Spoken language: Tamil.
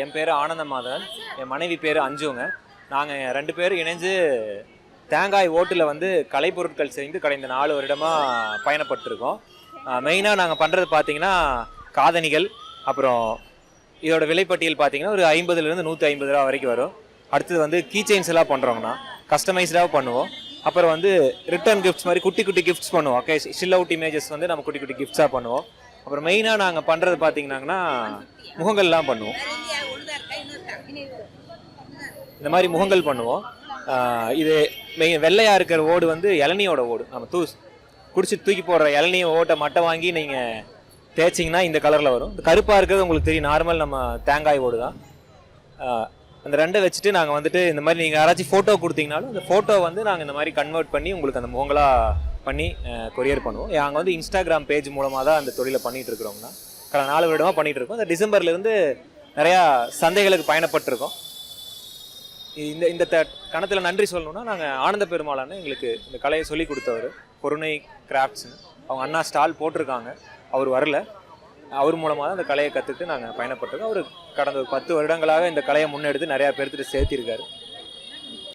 என் பேர் ஆனந்தமாதன் என் மனைவி பேர் அஞ்சுங்க. நாங்கள் ரெண்டு பேரும் இணைஞ்சு தேங்காய் ஓட்டில் வந்து கலைப்பொருட்கள் செய்து கடைந்த நாலு வருடமாக பயணப்பட்டிருக்கோம். மெயினாக நாங்கள் பண்ணுறது பார்த்தீங்கன்னா காதணிகள் அப்புறம் இதோட விலைப்பட்டியல் பார்த்தீங்கன்னா ஒரு ஐம்பதுலேருந்து நூற்றி ஐம்பது ரூபா வரைக்கும் வரும். அடுத்தது வந்து கீ செயின்ஸ் எல்லாம் பண்ணுறோங்கண்ணா கஸ்டமைஸ்டாக பண்ணுவோம். அப்புறம் வந்து ரிட்டர்ன் கிஃப்ட்ஸ் மாதிரி குட்டி குட்டி கிஃப்ட்ஸ் பண்ணுவோம். ஓகே ஷில் அவுட் இமேஜஸ் வந்து நம்ம குட்டி குட்டி கிஃப்ட்ஸாக பண்ணுவோம். அப்புறம் மெயினாக நாங்கள் பண்ணுறது பார்த்தீங்கன்னாங்கன்னா முகங்கள்லாம் பண்ணுவோம். இந்த மாதிரி முகங்கள் பண்ணுவோம். இது மெயின் வெள்ளையாக இருக்கிற ஓடு வந்து இளநியோட ஓடு. நம்ம தூ குடிச்சு தூக்கி போடுற இளநிய ஓட்டை மட்டை வாங்கி நீங்கள் தேய்ச்சிங்கன்னா இந்த கலரில் வரும். இந்த கருப்பாக இருக்கிறது உங்களுக்கு தெரியும். நார்மல் நம்ம தேங்காய் ஓடு தான். அந்த ரெண்டை வச்சுட்டு நாங்கள் வந்துட்டு இந்த மாதிரி நீங்கள் யாராச்சும் ஃபோட்டோ கொடுத்தீங்கனாலும் அந்த ஃபோட்டோ வந்து நாங்கள் இந்த மாதிரி கன்வெர்ட் பண்ணி உங்களுக்கு அந்த முகங்களாக பண்ணி கொரியர் பண்ணுவோம். நாங்கள் வந்து இன்ஸ்டாகிராம் பேஜ் மூலமாக தான் அந்த தொழிலை பண்ணிட்டு இருக்கிறோம்னா கடந்த நாலு வருடமாக பண்ணிகிட்டு இருக்கோம். இந்த டிசம்பர்லேருந்து நிறையா சந்தைகளுக்கு பயணப்பட்டிருக்கோம். இந்த இந்த த கணத்தில் நன்றி சொல்லணும்னா நாங்கள் ஆனந்த பெருமாளான்னு எங்களுக்கு இந்த கலையை சொல்லி கொடுத்தவர் பொருணை கிராஃப்ட்ஸ்னு அவங்க அண்ணா ஸ்டால் போட்டிருக்காங்க. அவர் வரல. அவர் மூலமாக தான் இந்த கலையை கற்றுட்டு நாங்கள் பயணப்பட்டிருக்கோம். அவர் கடந்த ஒரு பத்து வருடங்களாக இந்த கலையை முன்னெடுத்து நிறையா பேர்த்துட்டு சேர்த்திருக்காரு.